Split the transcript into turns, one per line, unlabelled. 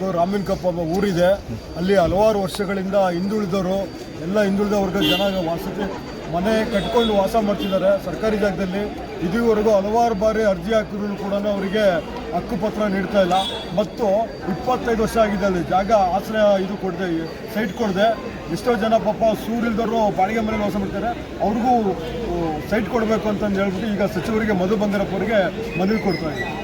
ಕಾಮಿನ್ಕಪ್ಪ ಎಂಬ ಊರಿದೆ. ಅಲ್ಲಿ ಹಲವಾರು ವರ್ಷಗಳಿಂದ ಹಿಂದುಳಿದವರು, ಎಲ್ಲ ಹಿಂದುಳಿದ ವರ್ಗದ ಜನ ವಾಸತಿ ಮನೆ ಕಟ್ಕೊಂಡು ವಾಸ ಮಾಡ್ತಿದ್ದಾರೆ. ಸರ್ಕಾರಿ ಜಾಗದಲ್ಲಿ ಇದುವರೆಗೂ ಹಲವಾರು ಬಾರಿ ಅರ್ಜಿ ಹಾಕಿದ್ರು ಕೂಡ ಅವರಿಗೆ ಹಕ್ಕುಪತ್ರ ನೀಡ್ತಾ ಇಲ್ಲ. ಮತ್ತು ಇಪ್ಪತ್ತೈದು ವರ್ಷ ಆಗಿದೆ ಅಲ್ಲಿ. ಜಾಗ ಆಶ್ರಯ ಇದು ಕೊಡದೆ, ಸೈಟ್ ಕೊಡದೆ. ಎಷ್ಟೋ ಜನ ಪಾಪ ಸೂರಿಲ್ದವರು ಬಾಡಿಗೆ ಮನೆಯಲ್ಲಿ ವಾಸ ಮಾಡ್ತಾರೆ. ಅವ್ರಿಗೂ ಸೈಟ್ ಕೊಡಬೇಕು ಅಂತಂದು ಹೇಳ್ಬಿಟ್ಟು ಈಗ ಸಚಿವರಿಗೆ ಮಧು ಬಂಗಾರಪ್ಪ ಅವರಿಗೆ ಮನವಿ ಕೊಡ್ತಾ ಇದ್ದಾರೆ.